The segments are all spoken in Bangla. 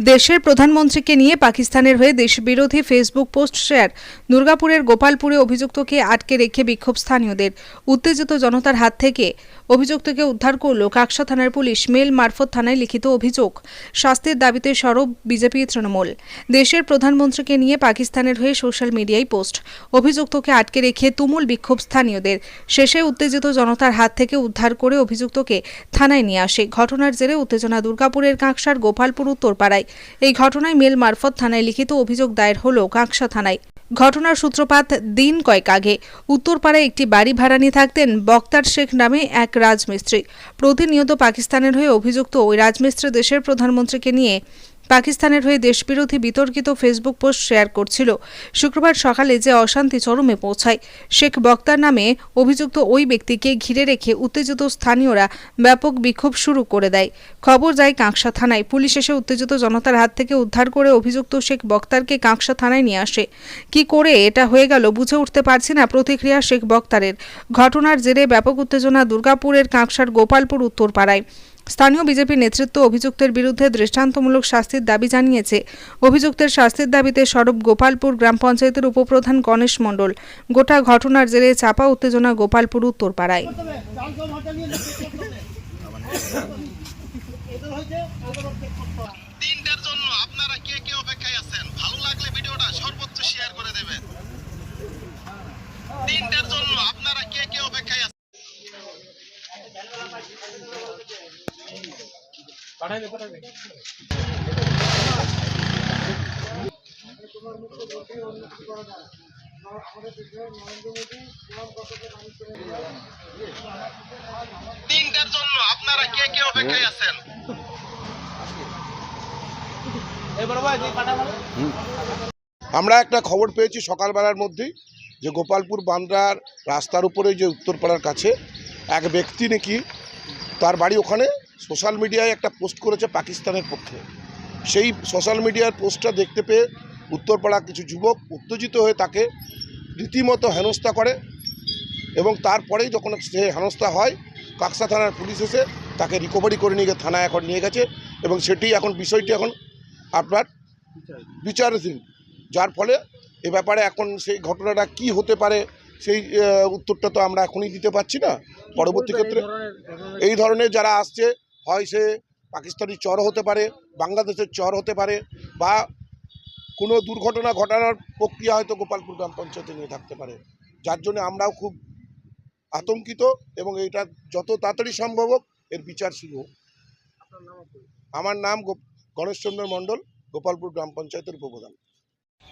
দেশের প্রধানমন্ত্রীকে নিয়ে পাকিস্তানের হয়ে দেশবিরোধী ফেসবুক পোস্ট শেয়ার দুর্গাপুরের গোপালপুরে অভিযুক্তকে আটকে রেখে বিক্ষোভ স্থানীয়দের। উত্তেজিত জনতার হাত থেকে অভিযুক্তকে উদ্ধার করল কাকসা থানার পুলিশ। মেল মারফত থানায় লিখিত অভিযোগ। শাস্তির দাবিতে সরব বিজেপি তৃণমূল। দেশের প্রধানমন্ত্রীকে নিয়ে পাকিস্তানের হয়ে সোশ্যাল মিডিয়ায় পোস্ট। অভিযুক্তকে আটকে রেখে তুমুল বিক্ষোভ স্থানীয়দের। শেষে উত্তেজিত জনতার হাত থেকে উদ্ধার করে অভিযুক্তকে থানায় নিয়ে আসে। ঘটনার জেরে উত্তেজনা দুর্গাপুরের কাঁকসার গোপালপুর উত্তরপাড়ায়। এই ঘটনায় মেল মারফত থানায় লিখিত অভিযোগ দায়ের হল কাঁকসা থানায়। ঘটনার সূত্রপাত দিন কয়েক আগে। উত্তরপাড়ায় একটি বাড়ি ভাড়া নিয়ে থাকতেন বক্তার শেখ নামে এক রাজমিস্ত্রি। প্রতিনিয়ত পাকিস্তানের হয়ে অভিযুক্ত ওই রাজমিস্ত্রি দেশের প্রধানমন্ত্রীকে নিয়ে পাকিস্তানের হয়ে দেশবিরোধী বিতর্কিত ফেসবুক পোস্ট শেয়ার করছিল। শুক্রবার সকালে যে অশান্তি চরমে পৌঁছায়, শেখ বক্তার নামে অভিযুক্ত ওই ব্যক্তিকে ঘিরে রেখে উত্তেজিত স্থানীয়রা ব্যাপক বিক্ষোভ শুরু করে দেয়। খবর যায় কাঁকসা থানায়। পুলিশ এসে উত্তেজিত জনতার হাত থেকে উদ্ধার করে অভিযুক্ত শেখ বক্তারকে কাঁকসা থানায় নিয়ে আসে। কি করে এটা হয়ে গেল বুঝে উঠতে পারছি না প্রতিক্রিয়া শেখ বক্তারের। ঘটনার জেরে ব্যাপক উত্তেজনা দুর্গাপুরের কাঁকসার গোপালপুর উত্তরপাড়ায়। স্থানীয় বিজেপি নেতৃত্ব অভিযুক্তের বিরুদ্ধে দৃষ্টান্তমূলক শাস্তির দাবি জানিয়েছে। অভিযুক্তের শাস্তির দাবিতে সরব গোপালপুর গ্রাম পঞ্চায়েতের উপপ্রধান গণেশ মণ্ডল। গোটা ঘটনার জেরে চাপা উত্তেজনা গোপালপুর উত্তরপাড়ায়। তিনটার জন্য আপনারা কে কে আছেন ভালো লাগলে ভিডিওটা সর্বোচ্চ শেয়ার করে দেবেন তিনটার জন্য আপনারা কে কে অপেক্ষায় আছেন তিনটার জন্য আপনারা কে কে অপেক্ষায় আছেন? আমরা একটা খবর পেয়েছি সকালবেলার মধ্যেই যে গোপালপুর বান্দ্রার রাস্তার উপরে যে উত্তরপাড়ার কাছে এক ব্যক্তি নাকি তার বাড়ি ওখানে সোশ্যাল মিডিয়ায় একটা পোস্ট করেছে পাকিস্তানের পক্ষে। সেই সোশ্যাল মিডিয়ার পোস্টটা দেখতে পেয়ে উত্তরপাড়া কিছু যুবক উত্তেজিত হয়ে তাকে রীতিমতো হেনস্থা করে এবং তারপরেই যখন সে হেনস্থা হয়, কাকসা থানার পুলিশ এসে তাকে রিকভারি করে নিয়ে থানায় এখন নিয়ে গেছে এবং সেটি এখন বিষয়টি এখন আপনার বিচারাধীন। যার ফলে এ ব্যাপারে এখন সেই ঘটনাটা কি হতে পারে সেই উত্তরটা তো আমরা এখনই দিতে পারছি না। পরবর্তী ক্ষেত্রে এই ধরনের যারা আসছে হয় সে পাকিস্তানি চর হতে পারে বাংলাদেশের চর হতে পারে বা কোনো দুর্ঘটনা ঘটানোর প্রক্রিয়া হয়তো গোপালপুর গ্রাম পঞ্চায়েতে নিয়ে থাকতে পারে। যার জন্য আমরাও খুব আতঙ্কিত এবং এটা যত তাড়াতাড়ি সম্ভব হোক এর বিচার শুরু হোক। আমার নাম গো- গণেশচন্দ্র মণ্ডল গোপালপুর গ্রাম পঞ্চায়েতের উপপ্রধান।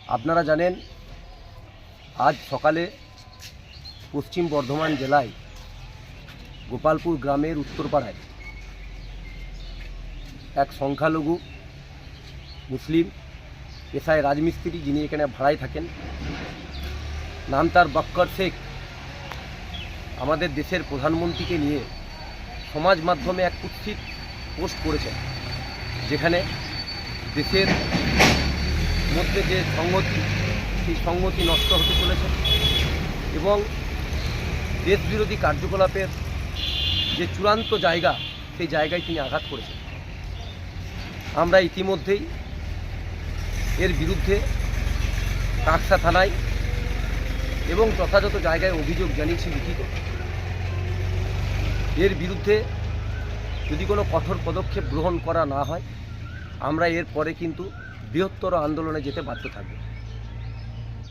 আপনারা জানেন আজ সকালে পশ্চিম বর্ধমান জেলায় গোপালপুর গ্রামের উত্তরপাড়ায়। এক সংখ্যালঘু মুসলিম পেশায় রাজমিস্ত্রি যিনি এখানে ভাড়ায় থাকেন। নাম তার বক্কর শেখ। আমাদের দেশের প্রধানমন্ত্রীকে নিয়ে সমাজ মাধ্যমে এক কুৎসিত পোস্ট করেছেন, যেখানে দেশের মধ্যে যে সংগতি সেই সংগতি নষ্ট হতে চলেছে এবং দেশবিরোধী কার্যকলাপের যে চূড়ান্ত জায়গা, সেই জায়গায় তিনি আঘাত করেছেন। আমরা ইতিমধ্যেই এর বিরুদ্ধে কাকসা থানায় এবং যথাযথ জায়গায় অভিযোগ জানিয়েছি লিখিত। এর বিরুদ্ধে যদি কোনো কঠোর পদক্ষেপ গ্রহণ করা না হয়, আমরা এর পরে কিন্তু বৃহত্তর আন্দোলনে যেতে বাধ্য থাকবে।